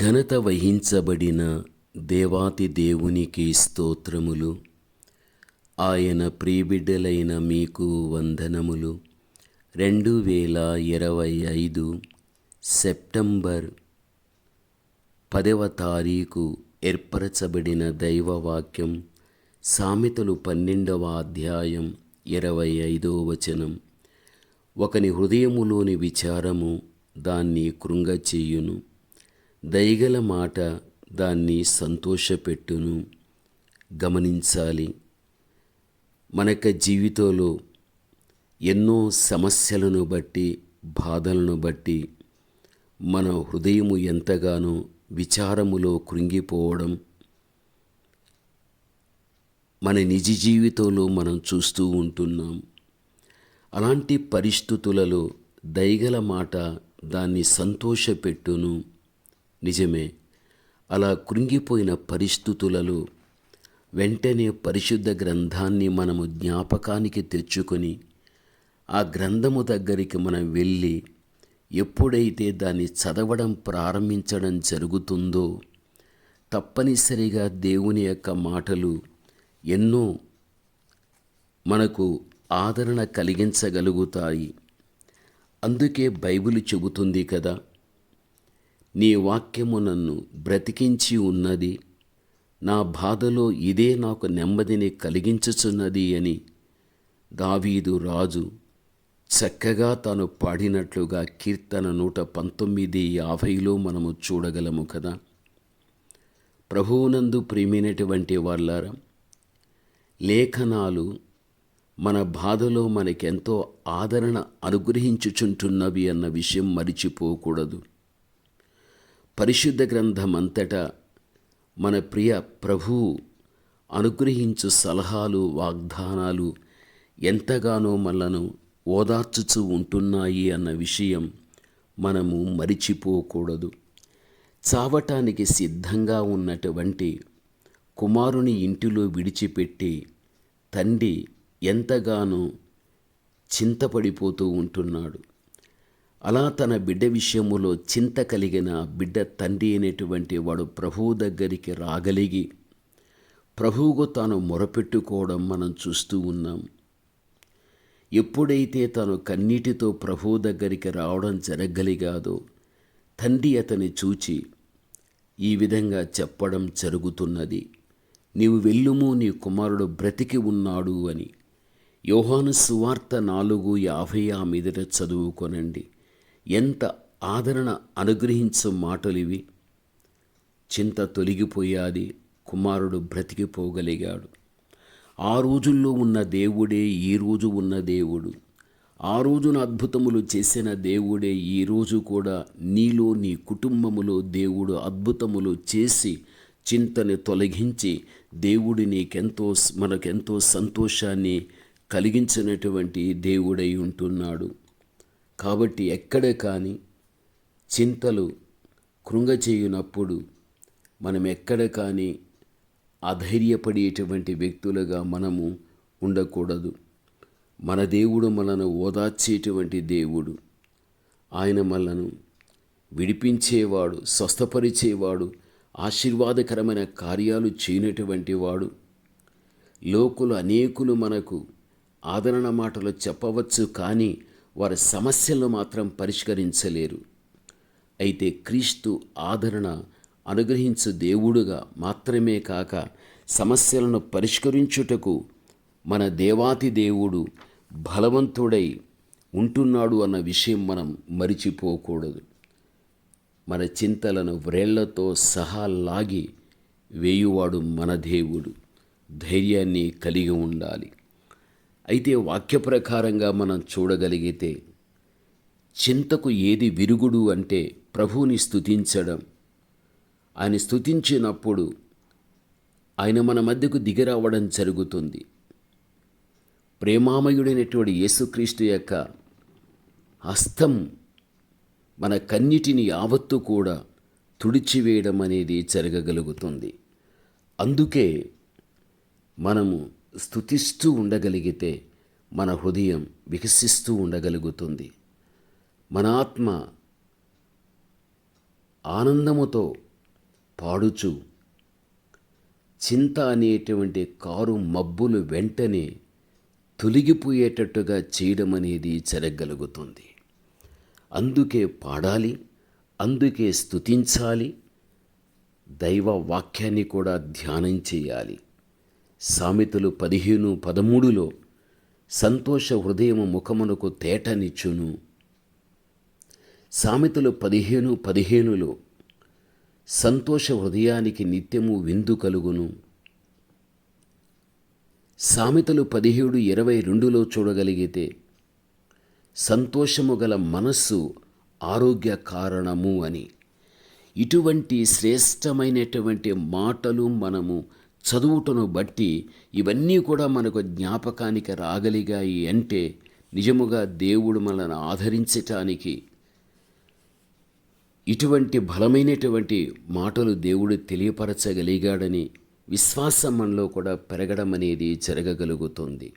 ఘనత వహించబడిన దేవాతి దేవునికి స్తోత్రములు. ఆయన ప్రీబిడ్డలైన మీకు వందనములు. రెండు వేల ఇరవై ఐదు సెప్టెంబర్ పదవ తారీఖు ఏర్పరచబడిన దైవవాక్యం సామెతలు పన్నెండవ అధ్యాయం ఇరవై ఐదో వచనం. ఒకని హృదయములోని విచారము దాన్ని కృంగచేయును. దయగల మాట దాన్ని సంతోషపెట్టును గమనించాలి. మన యొక్క జీవితంలో ఎన్నో సమస్యలను బట్టి బాధలను బట్టి మన హృదయము ఎంతగానో విచారములో కృంగిపోవడం మన నిజ జీవితంలో మనం చూస్తూ ఉంటున్నాం. అలాంటి పరిస్థితులలో దయగల మాట దాన్ని సంతోషపెట్టును నిజమే. అలా కృంగిపోయిన పరిస్థితులలో వెంటనే పరిశుద్ధ గ్రంథాన్ని మనము జ్ఞాపకానికి తెచ్చుకొని ఆ గ్రంథము దగ్గరికి మనం వెళ్ళి ఎప్పుడైతే దాన్ని చదవడం ప్రారంభించడం జరుగుతుందో తప్పనిసరిగా దేవుని యొక్క మాటలు ఎన్నో మనకు ఆదరణ కలిగించగలుగుతాయి. అందుకే బైబిల్ చెబుతుంది కదా నీ వాక్యము నన్ను బ్రతికించి ఉన్నది. నా బాధలో ఇదే నాకు నెమ్మదిని కలిగించుచున్నది అని దావీదు రాజు చక్కగా తాను పాడినట్లుగా కీర్తన నూట పంతొమ్మిది యాభైలో మనము చూడగలము కదా. ప్రభువునందు ప్రేమినటువంటి వాళ్ళారా లేఖనాలు మన బాధలో మనకెంతో ఆదరణ అనుగ్రహించుచుంటున్నవి అన్న విషయం మరిచిపోకూడదు. పరిశుద్ధ గ్రంథం అంతటా మన ప్రియ ప్రభువు అనుగ్రహించు సలహాలు వాగ్దానాలు ఎంతగానో మనను ఓదార్చుచూ ఉంటున్నాయి అన్న విషయం మనము మరిచిపోకూడదు. చావటానికి సిద్ధంగా ఉన్నటువంటి కుమారుని ఇంటిలో విడిచిపెట్టి తండ్రి ఎంతగానో చింతపడిపోతూ ఉంటున్నాడు. అలా తన బిడ్డ విషయములో చింత కలిగిన బిడ్డ తండ్రి అనేటువంటి వాడు ప్రభువు దగ్గరికి రాగలిగి ప్రభువుకు తాను మొరపెట్టుకోవడం మనం చూస్తూ ఉన్నాం. ఎప్పుడైతే తను కన్నీటితో ప్రభువు దగ్గరికి రావడం జరగలిగాదో తండ్రి అతని చూచి ఈ విధంగా చెప్పడం జరుగుతున్నది. నీవు వెళ్ళుము నీ కుమారుడు బ్రతికి ఉన్నాడు అని. యోహాను సువార్త నాలుగు యాభై ఆ మీదట చదువుకొనండి. ఎంత ఆదరణ అనుగ్రహించు మాటలివి. చింత తొలగిపోయాది కుమారుడు బ్రతికిపోగలిగాడు. ఆ రోజుల్లో ఉన్న దేవుడే ఈ రోజు ఉన్న దేవుడు. ఆ రోజున అద్భుతములు చేసిన దేవుడే ఈ రోజు కూడా నీలో నీ కుటుంబములో దేవుడు అద్భుతములు చేసి చింతని తొలగించి దేవుడు నీకెంతో మనకెంతో సంతోషాన్ని కలిగించినటువంటి దేవుడై ఉంటున్నాడు. కాబట్టి ఎక్కడ కానీ చింతలు కృంగచేయునప్పుడు మనం ఎక్కడ కానీ అధైర్యపడేటువంటి వ్యక్తులుగా మనము ఉండకూడదు. మన దేవుడు మనను ఓదార్చేటువంటి దేవుడు. ఆయన మనను విడిపించేవాడు స్వస్థపరిచేవాడు ఆశీర్వాదకరమైన కార్యాలు చేయనటువంటి వాడు. లోకులు అనేకులు మనకు ఆదరణ మాటలు చెప్పవచ్చు కానీ వారి సమస్యలను మాత్రం పరిష్కరించలేరు. అయితే క్రీస్తు ఆదరణ అనుగ్రహించు దేవుడుగా మాత్రమే కాక సమస్యలను పరిష్కరించుటకు మన దేవాతి దేవుడు బలవంతుడై ఉంటున్నాడు అన్న విషయం మనం మరిచిపోకూడదు. మన చింతలను వ్రేళ్ళతో సహా లాగి వేయువాడు మన దేవుడు. ధైర్యాన్ని కలిగి ఉండాలి. అయితే వాక్య ప్రకారంగా మనం చూడగలిగితే చింతకు ఏది విరుగుడు అంటే ప్రభువుని స్థుతించడం ఆయన స్థుతించినప్పుడు ఆయన మన మధ్యకు దిగిరావడం జరుగుతుంది. ప్రేమామయుడైనటువంటి యేసుక్రీస్తు యొక్క హస్తం మన కన్నిటిని యావత్తు కూడా తుడిచివేయడం అనేది జరగగలుగుతుంది. అందుకే మనము స్థుతిస్తూ ఉండగలిగితే మన హృదయం వికసిస్తూ ఉండగలుగుతుంది. మన ఆత్మ ఆనందముతో పాడుచు చింత అనేటువంటి కారు మబ్బులు వెంటనే తొలగిపోయేటట్టుగా చేయడం అనేది జరగగలుగుతుంది. అందుకే పాడాలి అందుకే స్తుతించాలి దైవ వాక్యాన్ని కూడా ధ్యానం చేయాలి. సామెతలు పదిహేను పదమూడులో సంతోష హృదయము ముఖమునకు తేటనిచ్చును. సామెతలు పదిహేను పదిహేనులో సంతోష హృదయానికి నిత్యము విందు కలుగును. సామెతలు పదిహేడు ఇరవై రెండులో చూడగలిగితే సంతోషము గల మనస్సు ఆరోగ్య కారణము అని. ఇటువంటి శ్రేష్టమైనటువంటి మాటలు మనము చదువుటను బట్టి ఇవన్నీ కూడా మనకు జ్ఞాపకానికి రాగలిగాయి అంటే నిజముగా దేవుడు మనల్ని ఆదరించటానికి ఇటువంటి బలమైనటువంటి మాటలు దేవుడు తెలియపరచగలిగాడని విశ్వాసం మనలో కూడా పెరగడం అనేది జరగగలుగుతుంది.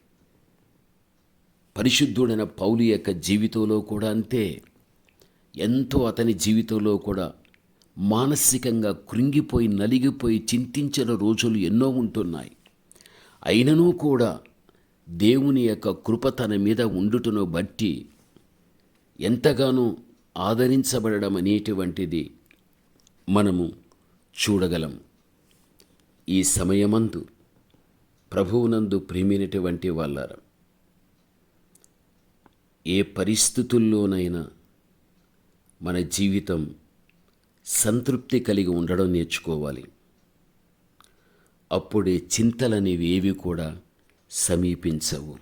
పరిశుద్ధుడైన పౌలు యొక్క జీవితంలో కూడా అంతే. ఎంతో అతని జీవితంలో కూడా మానసికంగా కృంగిపోయి నలిగిపోయి చింతించిన రోజులు ఎన్నో ఉంటున్నాయి. అయినను కూడా దేవుని యొక్క కృప తన మీద ఉండుటను బట్టి ఎంతగానో ఆదరించబడడం అనేటువంటిది మనము చూడగలం. ఈ సమయమందు ప్రభువునందు ప్రేమినటువంటి వాళ్ళ ఏ పరిస్థితుల్లోనైనా మన జీవితం సంతృప్తి కలిగి ఉండడం నేర్చుకోవాలి. అప్పుడే చింతలనేవి ఏవి కూడా సమీపించవు.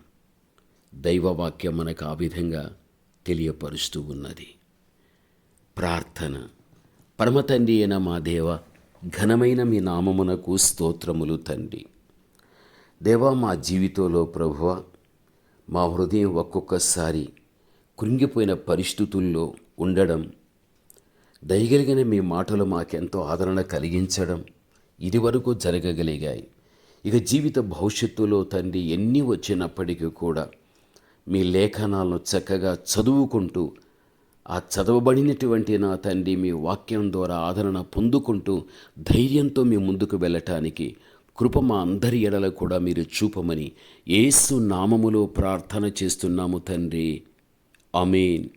దైవవాక్యం మనకు ఆ విధంగా తెలియపరుస్తూ ఉన్నది. ప్రార్థన. పరమతండ్రి అయిన మా దేవ ఘనమైన మీ నామమునకు స్తోత్రములు తండ్రి. దేవా మా జీవితంలో ప్రభువ మా హృదయం ఒక్కొక్కసారి కృంగిపోయిన పరిస్థితుల్లో ఉండడం దయగలిగిన మీ మాటలు మాకెంతో ఆదరణ కలిగించడం ఇదివరకు జరగగలిగాయి. ఇక జీవిత భవిష్యత్తులో తండ్రి ఎన్ని వచ్చినప్పటికీ కూడా మీ లేఖనాలను చక్కగా చదువుకుంటూ ఆ చదవబడినటువంటి నా తండ్రి మీ వాక్యం ద్వారా ఆదరణ పొందుకుంటూ ధైర్యంతో మీ ముందుకు వెళ్ళటానికి కృప మా అందరి ఎడల కూడా మీరు చూపమని ఏసు నామములో ప్రార్థన చేస్తున్నాము తండ్రి. అమీన్